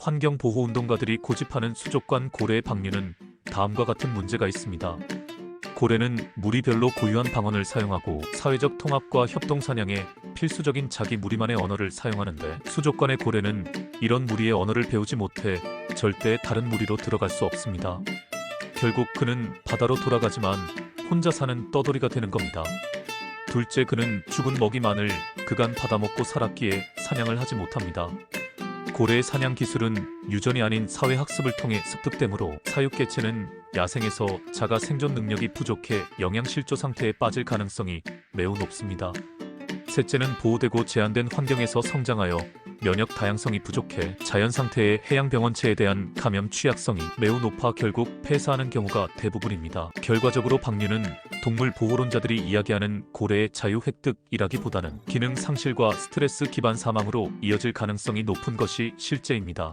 환경보호운동가들이 고집하는 수족관 고래의 방류는 다음과 같은 문제가 있습니다. 고래는 물이 별로 고유한 방언을 사용하고 사회적 통합과 협동 사냥에 필수적인 자기 무리만의 언어를 사용하는데 수족관의 고래는 이런 무리의 언어를 배우지 못해 절대 다른 무리로 들어갈 수 없습니다. 결국 그는 바다로 돌아가지만 혼자 사는 떠돌이가 되는 겁니다. 둘째 그는 죽은 먹이만을 그간 받아먹고 살았기에 사냥을 하지 못합니다. 고래의 사냥 기술은 유전이 아닌 사회 학습을 통해 습득되므로 사육개체는 야생에서 자가 생존 능력이 부족해 영양실조 상태에 빠질 가능성이 매우 높습니다. 셋째는 보호되고 제한된 환경에서 성장하여 면역 다양성이 부족해 자연 상태의 해양 병원체에 대한 감염 취약성이 매우 높아 결국 폐사하는 경우가 대부분입니다. 결과적으로 방류는 동물 보호론자들이 이야기하는 고래의 자유 획득이라기보다는 기능 상실과 스트레스 기반 사망으로 이어질 가능성이 높은 것이 실제입니다.